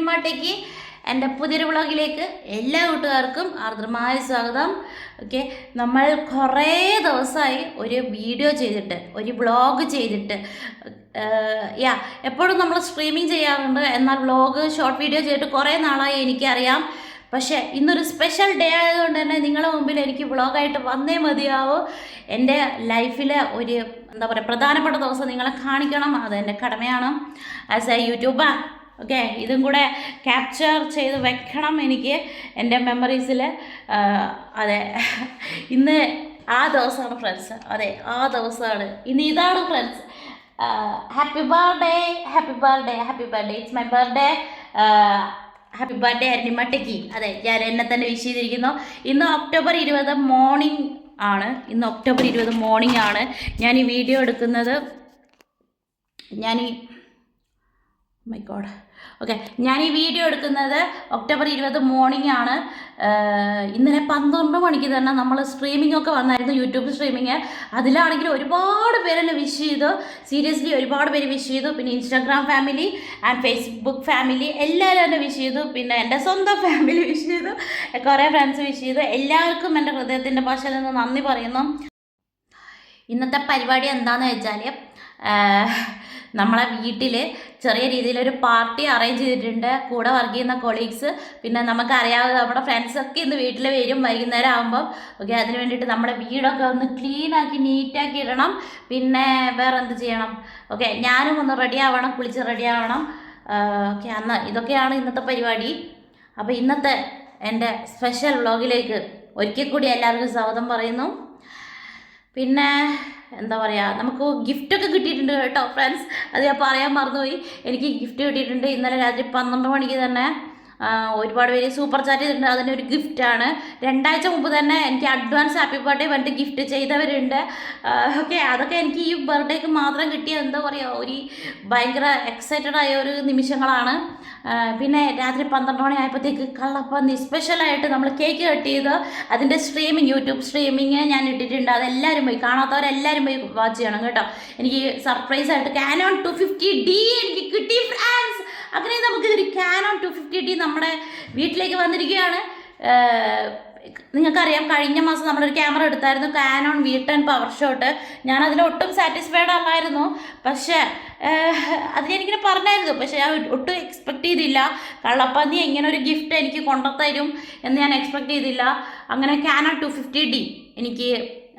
അരുണിമാട്ടയ്ക്ക് എന്റെ പുതിയൊരു വ്ളോഗിലേക്ക് എല്ലാ കൂട്ടുകാർക്കും ആർദ്രമായ സ്വാഗതം. ഓക്കെ നമ്മൾ കുറേ ദിവസമായി ഒരു വീഡിയോ ചെയ്തിട്ട് ഒരു വ്ളോഗ് ചെയ്തിട്ട് യാ എപ്പോഴും നമ്മൾ സ്ട്രീമിംഗ് ചെയ്യാറുണ്ട്. എന്നാൽ വ്ളോഗ് ഷോർട്ട് വീഡിയോ ചെയ്തിട്ട് കുറേ നാളായി എനിക്കറിയാം. പക്ഷേ ഇന്നൊരു സ്പെഷ്യൽ ഡേ ആയതുകൊണ്ട് തന്നെ നിങ്ങളുടെ മുമ്പിൽ എനിക്ക് വ്ളോഗായിട്ട് വന്നേ മതിയാവൂ. എന്റെ ലൈഫിലെ ഒരു എന്താ പറയുക പ്രധാനപ്പെട്ട ദിവസം നിങ്ങളെ കാണിക്കണം. അത് എന്റെ കടമയാണ്. ആസ് എ യൂട്യൂബർ ഓക്കെ ഇതും കൂടെ ക്യാപ്ചർ ചെയ്ത് വെക്കണം എനിക്ക് എന്റെ മെമ്മറീസിൽ അതെ. ഇന്ന് ആ ദിവസമാണ് ഫ്രണ്ട്സ് അതെ ആ ദിവസമാണ്. ഇന്ന് ഇതാണ് friends happy birthday happy birthday happy birthday it's my birthday happy birthday അരുണിമട്ടയ്ക്ക് അതെ ഞാൻ എന്നെ തന്നെ വിഷ് ചെയ്തിരിക്കുന്നു. ഇന്ന് ഒക്ടോബർ ഇരുപത് മോർണിംഗ് ആണ്. ഇന്ന് ഒക്ടോബർ ഇരുപത് മോർണിംഗ് ആണ്. ഞാൻ ഈ വീഡിയോ എടുക്കുന്നത്. ഞാൻ ഈ മൈ ഗോഡ് ഓക്കെ ഞാൻ ഈ വീഡിയോ എടുക്കുന്നത് ഒക്ടോബർ ഇരുപത് മോർണിംഗ് ആണ്. ഇന്നലെ പന്ത്രണ്ട് മണിക്ക് തന്നെ നമ്മൾ സ്ട്രീമിംഗ് ഒക്കെ വന്നായിരുന്നു യൂട്യൂബ് സ്ട്രീമിങ് അതിലാണെങ്കിൽ ഒരുപാട് പേരെന്നെ വിഷ് ചെയ്തു. സീരിയസ്ലി ഒരുപാട് പേര് വിഷ് ചെയ്തു. പിന്നെ Instagram family and Facebook family എല്ലാവരും എന്നെ വിഷ് ചെയ്തു. പിന്നെ എന്റെ സ്വന്തം ഫാമിലി വിഷ് ചെയ്തു. കുറേ ഫ്രണ്ട്സ് വിഷ് ചെയ്തു. എല്ലാവർക്കും എന്റെ ഹൃദയത്തിന്റെ ഭാഷയിൽ നിന്ന് നന്ദി പറയുന്നു. ഇന്നത്തെ പരിപാടി എന്താണെന്ന് വെച്ചാൽ നമ്മളെ വീട്ടിൽ ചെറിയ രീതിയിലൊരു പാർട്ടി അറേഞ്ച് ചെയ്തിട്ടുണ്ട് കൂടെ വർക്ക് ചെയ്യുന്ന കൊളീഗ്സ് പിന്നെ നമുക്കറിയാവുന്ന നമ്മുടെ ഫ്രണ്ട്സൊക്കെ ഇന്ന് വീട്ടിൽ വരും വൈകുന്നേരം ആകുമ്പം ഓക്കെ അതിന് വേണ്ടിയിട്ട് നമ്മുടെ വീടൊക്കെ ഒന്ന് ക്ലീനാക്കി നീറ്റാക്കി ഇടണം. പിന്നെ വേറെ എന്ത് ചെയ്യണം? ഓക്കെ ഞാനും ഒന്ന് റെഡി ആവണം കുളിച്ച് റെഡി ആവണം. ഓക്കെ അന്ന് ഇതൊക്കെയാണ് ഇന്നത്തെ പരിപാടി. അപ്പോൾ ഇന്നത്തെ എന്റെ സ്പെഷ്യൽ വ്ളോഗിലേക്ക് ഒരിക്കൽ കൂടി എല്ലാവർക്കും സ്വാഗതം പറയുന്നു. പിന്നെ എന്താ പറയുക നമുക്ക് ഗിഫ്റ്റൊക്കെ കിട്ടിയിട്ടുണ്ട് കേട്ടോ ഫ്രണ്ട്സ് അത് ഞാൻ പറയാൻ മറന്നുപോയി. എനിക്ക് ഗിഫ്റ്റ് കിട്ടിയിട്ടുണ്ട്. ഇന്നലെ രാത്രി പന്ത്രണ്ട് മണിക്ക് തന്നെ ഒരുപാട് പേര് സൂപ്പർ ചാറ്റ് ചെയ്തിട്ടുണ്ട്. അതിനൊരു ഗിഫ്റ്റാണ് രണ്ടാഴ്ച മുമ്പ് തന്നെ എനിക്ക് അഡ്വാൻസ് ഹാപ്പി ബർത്ത്ഡേ പറഞ്ഞിട്ട് ഗിഫ്റ്റ് ചെയ്തവരുണ്ട്. ഓക്കെ അതൊക്കെ എനിക്ക് ഈ ബർത്ത്ഡേക്ക് മാത്രം കിട്ടിയ എന്താ പറയുക ഒരു ഭയങ്കര എക്സൈറ്റഡ് ആയ ഒരു നിമിഷങ്ങളാണ്. പിന്നെ രാത്രി പന്ത്രണ്ട് മണി ആയപ്പോഴത്തേക്ക് കള്ളപ്പന്തി സ്പെഷ്യലായിട്ട് നമ്മൾ കേക്ക് കട്ട് ചെയ്ത് അതിന്റെ സ്ട്രീമിങ് യൂട്യൂബ് സ്ട്രീമിങ് ഞാൻ ഇട്ടിട്ടുണ്ട്. അതെല്ലാവരും പോയി കാണാത്തവരെല്ലാവരും പോയി വാച്ച് ചെയ്യണം കേട്ടോ. എനിക്ക് സർപ്രൈസ് ആയിട്ട് കാനോൺ ടു ഫിഫ്റ്റി ഡി എനിക്ക് കിട്ടി ഫ്രാൻസ് അങ്ങനെ നമുക്ക് കാനോൺ ടു ഫിഫ്റ്റി ഡി നമ്മുടെ വീട്ടിലേക്ക് വന്നിരിക്കുകയാണ്. നിങ്ങൾക്കറിയാം കഴിഞ്ഞ മാസം നമ്മളൊരു ക്യാമറ എടുത്തായിരുന്നു Canon V ten power shot ഞാൻ അതിൽ ഒട്ടും സാറ്റിസ്ഫൈഡ് അല്ലായിരുന്നു. പക്ഷേ അത് ഞാനിങ്ങനെ പറഞ്ഞായിരുന്നു. പക്ഷേ ഞാൻ ഒട്ടും എക്സ്പെക്ട് ചെയ്തില്ല. കള്ളപ്പന്നി എങ്ങനെ ഒരു ഗിഫ്റ്റ് എനിക്ക് കൊണ്ടുത്തരും എന്ന് ഞാൻ എക്സ്പെക്ട് ചെയ്തില്ല. അങ്ങനെ കാനോൺ ടു ഫിഫ്റ്റി ഡി എനിക്ക്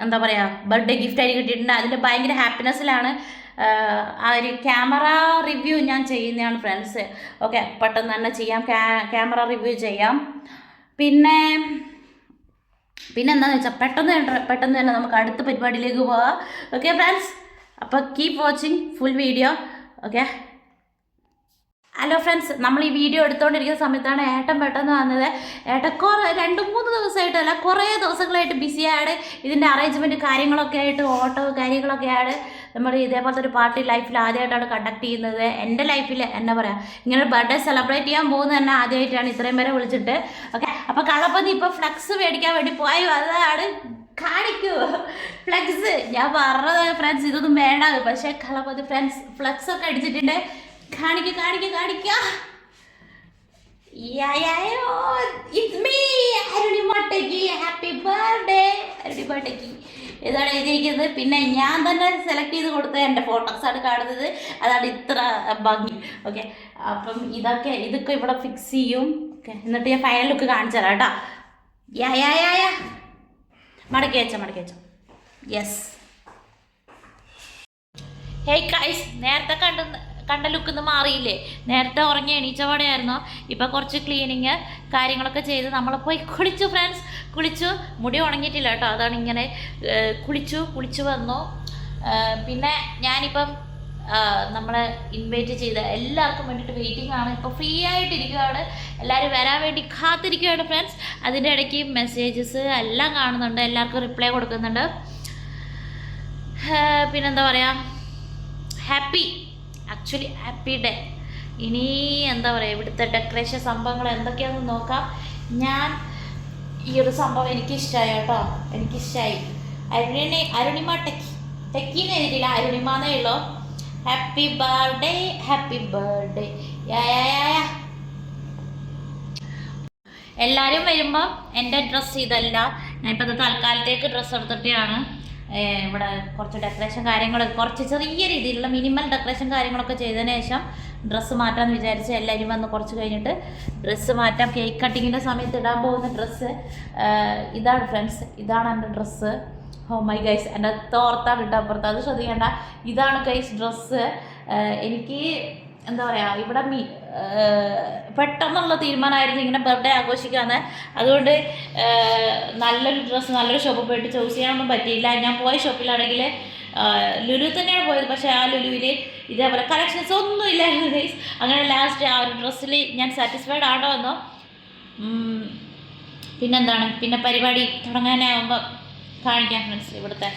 എന്താ പറയുക ബർത്ത്ഡേ ഗിഫ്റ്റ് ആയിട്ട് കിട്ടിയിട്ടുണ്ട്. അതിൽ ഭയങ്കര ഹാപ്പിനെസ്സിലാണ് ആ ഒരു ക്യാമറ റിവ്യൂ ഞാൻ ചെയ്യുന്നതാണ് ഫ്രണ്ട്സ്. ഓക്കെ പെട്ടെന്ന് തന്നെ ചെയ്യാം. ക്യാമറ റിവ്യൂ ചെയ്യാം. പിന്നെ പിന്നെ എന്താണെന്ന് വെച്ചാൽ പെട്ടെന്ന് പെട്ടെന്ന് തന്നെ നമുക്ക് അടുത്ത പരിപാടിയിലേക്ക് പോവാം. Okay friends? അപ്പോൾ keep watching full video okay? Hello friends നമ്മൾ ഈ വീഡിയോ എടുത്തുകൊണ്ടിരിക്കുന്ന സമയത്താണ് ഏട്ടൻ പെട്ടെന്ന് വന്നത്. ഏട്ടൻ കുറേ രണ്ട് മൂന്ന് ദിവസമായിട്ടല്ല കുറേ ദിവസങ്ങളായിട്ട് ബിസിയാണ് ഇതിന്റെ അറേഞ്ച്മെന്റ് കാര്യങ്ങളൊക്കെ ആയിട്ട് ഓട്ടോ കാര്യങ്ങളൊക്കെ ആണ് നമ്മൾ ഇതേപോലത്തെ ഒരു പാർട്ടി ലൈഫിൽ ആദ്യമായിട്ടാണ് കണ്ടക്ട് ചെയ്യുന്നത്. എന്റെ ലൈഫിൽ എന്നാ പറയാ ഇങ്ങനെ ബർത്ത്ഡേ സെലിബ്രേറ്റ് ചെയ്യാൻ പോകുന്നത് തന്നെ ആദ്യമായിട്ടാണ് ഇത്രയും പേരെ വിളിച്ചിട്ട്. ഓക്കെ അപ്പോൾ കളപ്പതി ഇപ്പോൾ ഫ്ലക്സ് മേടിക്കാൻ വേണ്ടി പോയി. അതാണ് കാണിക്കൂ. ഫ്ലക്സ് ഞാൻ പറഞ്ഞത് ഫ്രണ്ട്സ് ഇതൊന്നും വേണ്ട. പക്ഷേ കളപ്പതി ഫ്രണ്ട്സ് ഫ്ലക്സ് ഒക്കെ അടിച്ചിട്ടുണ്ട്. കാണിക്കൂ കാണിക്കൂ കാണിക്ക. ഇറ്റ്സ് മീ അരുണി മട്ടയ്ക്ക് ഹാപ്പി ബർത്ത്ഡേ അരുണി മട്ടയ്ക്ക് ഇതാണ് എഴുതിയിരിക്കുന്നത്. പിന്നെ ഞാൻ തന്നെ സെലക്ട് ചെയ്ത് കൊടുത്ത എന്റെ ഫോട്ടോസാണ് കാണുന്നത്. അതാണ് ഇത്ര ഭംഗി. ഓക്കെ അപ്പം ഇതൊക്കെ ഇതൊക്കെ ഇവിടെ ഫിക്സ് ചെയ്യും. ഓക്കെ എന്നിട്ട് ഞാൻ ഫൈനൽ ലുക്ക് കാണിച്ചു തരാം കേട്ടോ. യാ മടക്കി വെച്ചോ മടക്കി വെച്ചോ. യെസ് ഹേയ് കൈസ് നേരത്തെ കണ്ട ലുക്ക് ലുക്കിന്ന് മാറിയില്ലേ? നേരത്തെ ഉറങ്ങി എണീച്ച പാടെയായിരുന്നു ഇപ്പം കുറച്ച് ക്ലീനിങ് കാര്യങ്ങളൊക്കെ ചെയ്ത് നമ്മൾ പോയി കുളിച്ചു ഫ്രണ്ട്സ് കുളിച്ചു. മുടി ഉണങ്ങിയിട്ടില്ല കേട്ടോ. അതാണ് ഇങ്ങനെ കുളിച്ചു കുളിച്ചു വന്നു. പിന്നെ ഞാനിപ്പം നമ്മളെ ഇൻവൈറ്റ് ചെയ്ത എല്ലാവർക്കും വേണ്ടിയിട്ട് വെയിറ്റിംഗ് ആണ്. ഇപ്പോൾ ഫ്രീ ആയിട്ടിരിക്കുകയാണ് എല്ലാവരും വരാൻ വേണ്ടി കാത്തിരിക്കുകയാണ് ഫ്രണ്ട്സ് അതിന്റെ ഇടയ്ക്ക് മെസ്സേജസ് എല്ലാം കാണുന്നുണ്ട്. എല്ലാവർക്കും റിപ്ലൈ കൊടുക്കുന്നുണ്ട്. പിന്നെന്താ പറയുക ഹാപ്പി ആക്ച്വലി ഹാപ്പി ഡേ ഇനി എന്താ പറയുക ഇവിടുത്തെ ഡെക്കറേഷൻ സംഭവങ്ങൾ എന്തൊക്കെയാണെന്ന് നോക്കാം. ഞാൻ ഈ ഒരു സംഭവം എനിക്കിഷ്ടമായി കേട്ടോ. എനിക്കിഷ്ടമായി അരുണി അരുണിമ ടെക്കി. ടെക്കിന്ന് എഴുതിയില്ല അരുണിമാന്നേ ഉള്ളൂ. ഹാപ്പി ബർത്ത്ഡേ ഹാപ്പി ബർത്ത്ഡേ എല്ലാവരും വരുമ്പോൾ എന്റെ ഡ്രസ്സ് ഇതല്ല. ഞാനിപ്പോൾ തൽക്കാലത്തേക്ക് ഡ്രസ്സ് എടുത്തിട്ടാണ് ഇവിടെ കുറച്ച് ഡെക്കറേഷൻ കാര്യങ്ങൾ കുറച്ച് ചെറിയ രീതിയിലുള്ള മിനിമൽ ഡെക്കറേഷൻ കാര്യങ്ങളൊക്കെ ചെയ്തതിന് ശേഷം ഡ്രസ്സ് മാറ്റാമെന്ന് വിചാരിച്ച് എല്ലാവരും വന്ന് കുറച്ച് കഴിഞ്ഞിട്ട് ഡ്രസ്സ് മാറ്റാം. കേക്ക് കട്ടിങ്ങിന്റെ സമയത്ത് ഇടാൻ പോകുന്ന ഡ്രസ്സ് ഇതാണ് ഫ്രണ്ട്സ് ഇതാണ് എന്റെ ഡ്രസ്സ് ഹോ മൈ ഗൈസ് എന്റെ തോർത്താണ് ഇട്ട അപ്പുറത്ത് അത് ശ്രദ്ധിക്കേണ്ട. ഇതാണ് ഗൈസ് ഡ്രസ്സ് എനിക്ക് എന്താ പറയുക ഇവിടെ മീ പെട്ടെന്നുള്ള തീരുമാനമായിരുന്നു ഇങ്ങനെ ബർത്ത്ഡേ ആഘോഷിക്കാന്ന്. അതുകൊണ്ട് നല്ലൊരു ഡ്രസ്സ് നല്ലൊരു ഷോപ്പിൽ പോയിട്ട് ചൂസ് ചെയ്യാനൊന്നും പറ്റിയില്ല. ഞാൻ പോയ ഷോപ്പിലാണെങ്കിൽ ലുലു തന്നെയാണ് പോയത്. പക്ഷേ ആ ലുലുവിൽ ഇതേപോലെ കളക്ഷൻസ് ഒന്നും ഇല്ലായിരുന്നു ഗൈസ് അങ്ങനെ ലാസ്റ്റ് ആ ഒരു ഡ്രസ്സിൽ ഞാൻ സാറ്റിസ്ഫൈഡ് ആണോ എന്നോ പിന്നെന്താണ്? പിന്നെ പരിപാടി തുടങ്ങാനാവുമ്പോൾ കാണിക്കാം ഫ്രണ്ട്സ് ഇവിടുത്തെ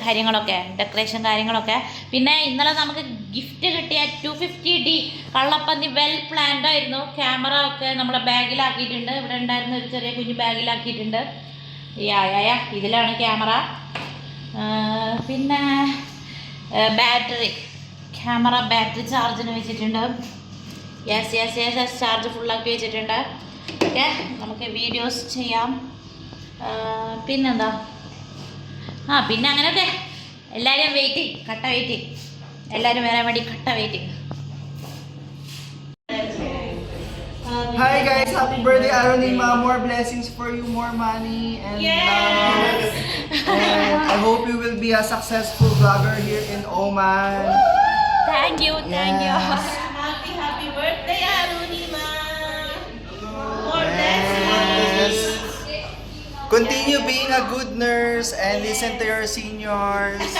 കാര്യങ്ങളൊക്കെ ഡെക്കറേഷൻ കാര്യങ്ങളൊക്കെ. പിന്നെ ഇന്നലെ നമുക്ക് ഗിഫ്റ്റ് കിട്ടിയ ടു ഫിഫ്റ്റി ഡി കള്ളപ്പന്തി വെൽ പ്ലാൻഡ് ആയിരുന്നു. ക്യാമറ ഒക്കെ നമ്മളെ ബാഗിലാക്കിയിട്ടുണ്ട്. ഇവിടെ ഉണ്ടായിരുന്ന ഒരു ചെറിയ കുഞ്ഞു ബാഗിലാക്കിയിട്ടുണ്ട്. യാ യാ ഇതിലാണ് ക്യാമറ പിന്നെ ബാറ്ററി ക്യാമറ ബാറ്ററി ചാർജിന് വെച്ചിട്ടുണ്ട്. Yes yes yes yes charge ഫുള്ളാക്കി വെച്ചിട്ടുണ്ട്. ഓക്കെ നമുക്ക് വീഡിയോസ് ചെയ്യാം. പിന്നെന്താ? ആ പിന്നെ അങ്ങനെയൊക്കെ എല്ലാവരും വെയിറ്റ് കട്ട വെയിറ്റ് എല്ലാവരും വരാൻ വേണ്ടി കട്ട wait Hi guys, happy birthday Aronima. More blessings for you, more money and love. And I hope you will be a successful vlogger here in Oman. Thank you thank you Yes. Happy happy birthday Arunima Yes. Continue being a good nurse and listen to your seniors.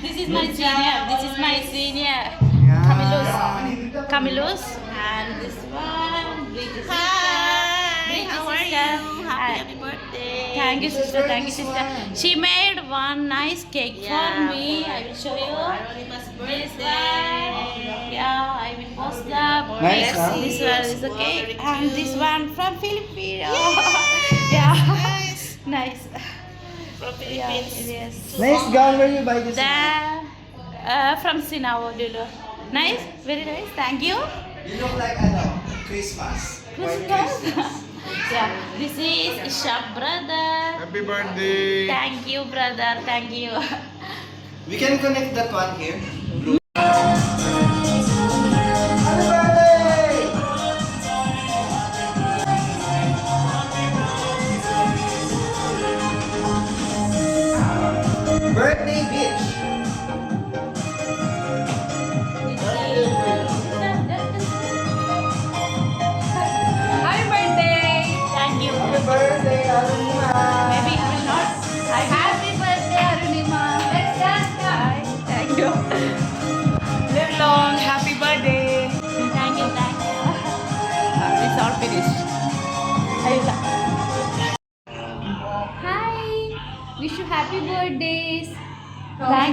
This is my senior. This is my senior. Yeah. Camillus. Camillus. And this one. Bridget Hi. How are you? Happy, happy birthday. Thank you, sister. Thank you, sister. She made one nice cake for me. I will show you. This one. Yeah, I will post the Nice, huh? This one is the cake. And this one from Philippines. yeah. Nice. From Philippines. yes. Nice gown. Where you buy this? The uh, from Sinawo Dulu. Nice, very nice. Thank you. You look like ano, Christmas. White Christmas. yeah, this is Shop brother. Happy birthday. Thank you, brother. Thank you. We can connect that one here.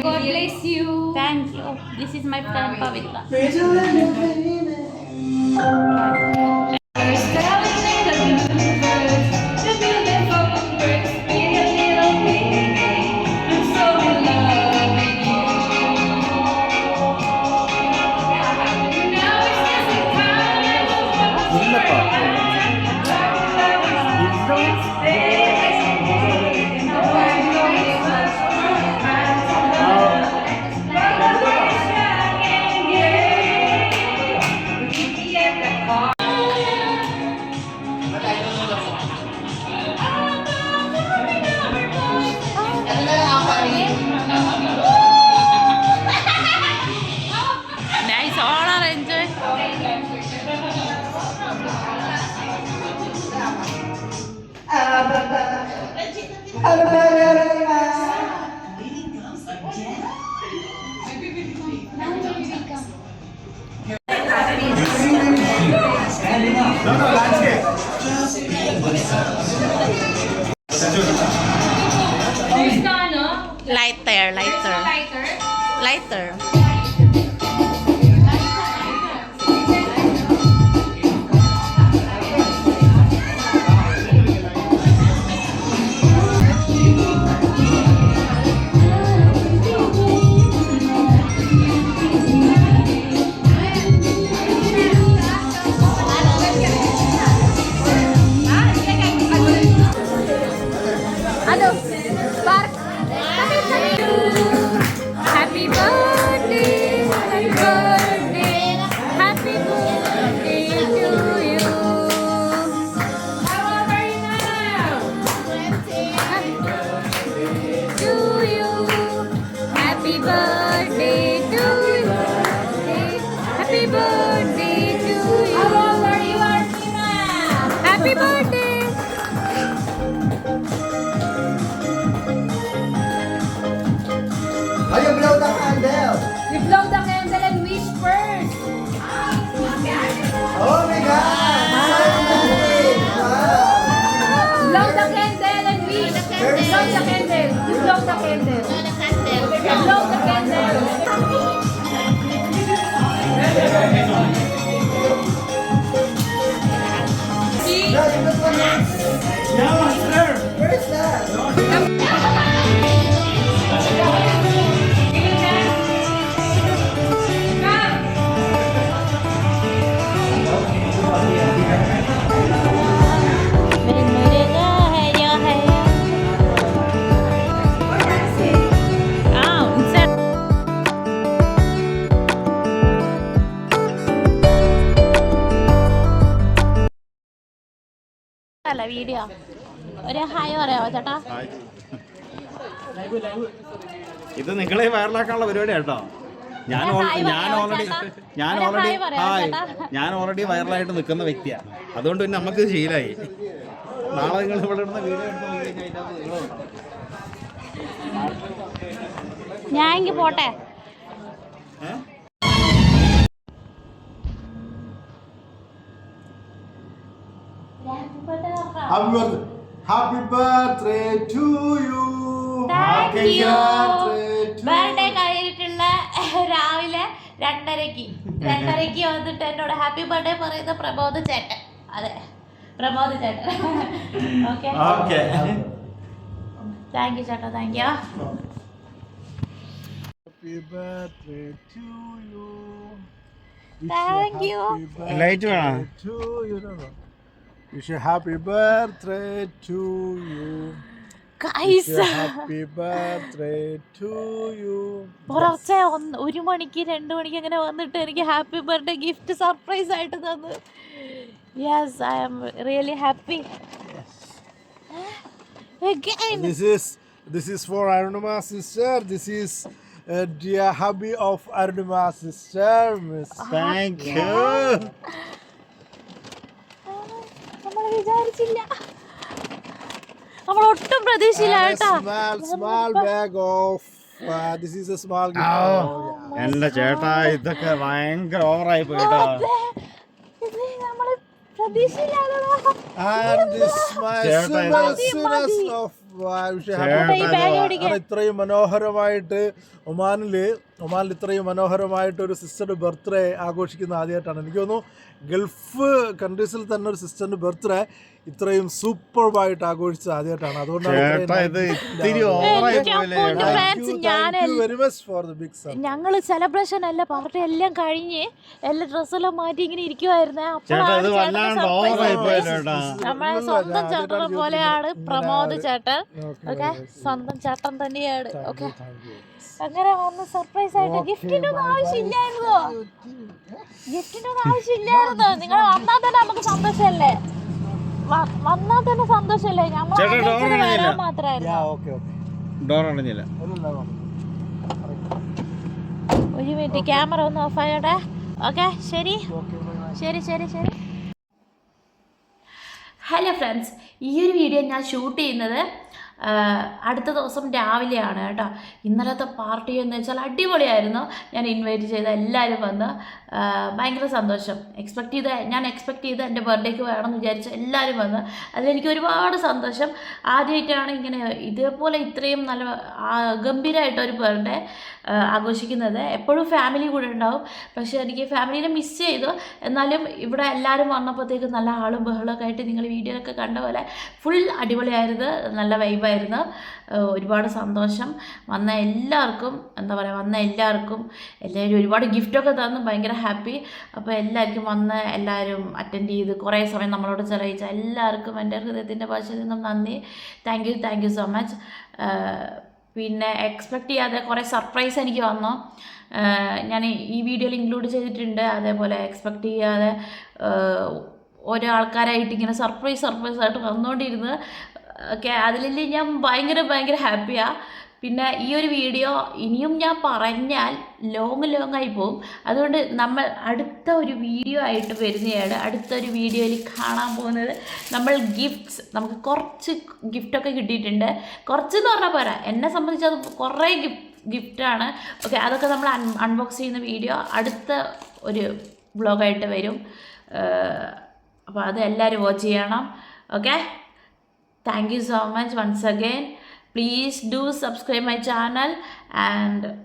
Thank God you. bless you. Thank you. This is my friend Pavitra. No, no, Lancy. Amen. അല്ല video ഒരു hi പറയാമോ ചേട്ടാ? ഇത് നിങ്ങളെ വൈറലാക്കാനുള്ള പരിപാടി കേട്ടോ ഞാൻ ഞാൻ ഞാൻ ഓൾറെഡി ഞാൻ ഓൾറെഡി ഹായ്. ഞാൻ ഓൾറെഡി വൈറലായിട്ട് നിൽക്കുന്ന വ്യക്തിയാണ് അതുകൊണ്ട് പിന്നെ നമുക്ക് ശീലായി. നാളെ നിങ്ങൾ ഇവിടെ ഇടുന്ന വീഡിയോ എടുത്ത് ഞാൻ എങ്കിൽ പോട്ടെ. Happy birthday. Happy birthday to you. Thank Happy you. birthday to birthday കഴിഞ്ഞിട്ടുള്ള രാവിലെ രണ്ടരയ്ക്ക് രണ്ടരയ്ക്ക് വന്നിട്ട് എന്നോട് ഹാപ്പി ബർത്ത്ഡേ പറയുന്ന പ്രമോദ് ചേട്ടൻ അതെ പ്രമോദ് ചേട്ടൻ ഓക്കെ ഓക്കെ താങ്ക് യു ചേട്ടാ thank you Happy birthday to you. Thank you light വേണം you. Wish you happy birthday to you. Happy birthday to you. പുറത്തെ ഒന്ന് ഒരു മണിക്ക് രണ്ട് മണിക്ക് അങ്ങനെ വന്നിട്ട് എനിക്ക് ഹാപ്പി ബർത്ത്ഡേ ഗിഫ്റ്റ് സർപ്രൈസ് ആയിട്ട് തന്നു yes I am really happy This is this is for Arunima sister. This is uh, dear hubby of Arunima sister, Miss. Thank you നമ്മൾ വിചാരിച്ചില്ല നമ്മൾ ഒട്ടും പ്രതീക്ഷയില്ല And a കേട്ടാ small, small bag of. Uh, this is a small gift. നമ്മൾ ഒട്ടും yeah. എന്റെ ചേട്ടാ ഇതൊക്കെ ഭയങ്കര ഓവറായി പോയിട്ടോ അതെ. And this my of ഇത്രയും മനോഹരമായിട്ട് ഒമാനിൽ ഒമാനിൽ ഇത്രയും മനോഹരമായിട്ട് ഒരു സിസ്റ്ററുടെ ബർത്ത്ഡേ ആഘോഷിക്കുന്ന ആദ്യമായിട്ടാണ്. എനിക്ക് തോന്നുന്നു ഗൾഫ് കൺട്രീസിൽ തന്നെ ഒരു സിസ്റ്ററിന്റെ ബർത്ത്ഡേ ഇത്രയും സൂപ്പർബായിട്ട് ആഘോഷിച്ചത് ആദ്യമായിട്ടാണ്. അതുകൊണ്ടാണ് ഞങ്ങൾ സെലിബ്രേഷൻ അല്ല പാർട്ടി എല്ലാം കഴിഞ്ഞ് എല്ലാ ഡ്രസ്സെല്ലാം മാറ്റി ഇങ്ങനെ ഇരിക്കുവായിരുന്നേ. നമ്മളെ സ്വന്തം ചേട്ടനെ പോലെയാണ് പ്രമോദ് ചേട്ടൻ. ഓക്കെ സ്വന്തം ചേട്ടൻ തന്നെയാണ്. ഓക്കെ അങ്ങനെ വന്ന് സർപ്രൈസ് ആയിട്ട് ഗിഫ്റ്റിന്റെ ഒന്നും ആവശ്യമില്ലായിരുന്നോ. ഗിഫ്റ്റിന്റെ ഒന്നും ആവശ്യമില്ലായിരുന്നോ. നിങ്ങൾ വന്നാൽ തന്നെ നമുക്ക് സന്തോഷമല്ലേ? വന്നാൽ തന്നെ സന്തോഷമല്ലേ? അടഞ്ഞില്ല. വരാൻ മാത്രമായിരുന്നു. ഓക്കെ ഓക്കെ ഡോർ അടഞ്ഞില്ല ഒരു മിനിറ്റ് ക്യാമറ ഒന്ന് ഓഫ് ആയോട്ടെ ഓക്കെ ശരി. ശരി ശരി ശരി. ഹലോ ഫ്രണ്ട്സ് ഈ ഒരു വീഡിയോ ഞാൻ ഷൂട്ട് ചെയ്യുന്നത് അടുത്ത ദിവസം രാവിലെയാണ് കേട്ടോ. ഇന്നലത്തെ പാർട്ടി എന്ന് വെച്ചാൽ അടിപൊളിയായിരുന്നു. ഞാൻ ഇൻവൈറ്റ് ചെയ്ത എല്ലാവരും വന്ന് ഭയങ്കര സന്തോഷം. എക്സ്പെക്ട് ചെയ്ത ഞാൻ എക്സ്പെക്ട് ചെയ്ത് എന്റെ ബർത്ത്ഡേക്ക് വേണമെന്ന് വിചാരിച്ച എല്ലാവരും വന്ന് അതിലെനിക്ക് ഒരുപാട് സന്തോഷം. ആദ്യമായിട്ടാണ് ഇങ്ങനെ ഇതേപോലെ ഇത്രയും നല്ല ഗംഭീരമായിട്ട് ഒരു ബർത്ത്ഡേ ആഘോഷിക്കുന്നത്. എപ്പോഴും ഫാമിലി കൂടെ ഉണ്ടാവും. പക്ഷേ എനിക്ക് ഫാമിലിനെ മിസ് ചെയ്തു. എന്നാലും ഇവിടെ എല്ലാവരും വന്നപ്പോഴത്തേക്ക് നല്ല ആളും ബഹളമൊക്കെ ആയിട്ട് നിങ്ങൾ വീഡിയോയിലൊക്കെ കണ്ട പോലെ ഫുൾ അടിപൊളിയായിരുന്നു. നല്ല വൈബായിരുന്നു ഒരുപാട് സന്തോഷം. വന്ന എല്ലാവർക്കും എന്താ പറയുക വന്ന എല്ലാവർക്കും എല്ലാവരും ഒരുപാട് ഗിഫ്റ്റൊക്കെ തന്നു. ഭയങ്കര ഹാപ്പി അപ്പോൾ എല്ലാവർക്കും വന്ന് എല്ലാവരും അറ്റൻഡ് ചെയ്ത് കുറേ സമയം നമ്മളോട് ചെലവഴിച്ച എല്ലാവർക്കും എന്റെ ഹൃദയത്തിന്റെ ഭാഷയിൽ നിന്നും നന്ദി. Thank you thank you so much പിന്നെ എക്സ്പെക്റ്റ് ചെയ്യാതെ കുറേ സർപ്രൈസ് എനിക്ക് വന്നു. ഞാൻ ഈ വീഡിയോയിൽ ഇൻക്ലൂഡ് ചെയ്തിട്ടുണ്ട്. അതേപോലെ എക്സ്പെക്റ്റ് ചെയ്യാതെ ഓരോ ആൾക്കാരായിട്ട് ഇങ്ങനെ സർപ്രൈസ് സർപ്രൈസ് ആയിട്ട് വന്നുകൊണ്ടിരുന്നു ഓക്കെ അതിൽ ഞാൻ ഭയങ്കര ഭയങ്കര ഹാപ്പിയാണ് പിന്നെ ഈ ഒരു വീഡിയോ ഇനിയും ഞാൻ പറഞ്ഞാൽ ലോങ് ലോങ് ആയി പോകും. അതുകൊണ്ട് നമ്മൾ അടുത്ത ഒരു വീഡിയോ ആയിട്ട് വരുന്നതാണ്. അടുത്ത ഒരു വീഡിയോയിൽ കാണാൻ പോകുന്നത് നമ്മൾ ഗിഫ്റ്റ്സ് നമുക്ക് കുറച്ച് ഗിഫ്റ്റൊക്കെ കിട്ടിയിട്ടുണ്ട്. കുറച്ച് എന്ന് പറഞ്ഞാൽ പോരാ. എന്നെ സംബന്ധിച്ച് അത് കുറേ ഗിഫ്റ്റ് ഗിഫ്റ്റാണ് ഓക്കെ അതൊക്കെ നമ്മൾ അൺ അൺബോക്സ് ചെയ്യുന്ന വീഡിയോ അടുത്ത ഒരു വ്ളോഗായിട്ട് വരും. അപ്പോൾ അത് എല്ലാവരും വാച്ച് ചെയ്യണം. Okay thank you so much once again Please do subscribe my channel and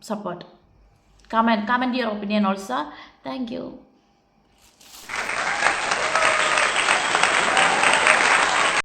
support. Comment, comment your opinion also. Thank you.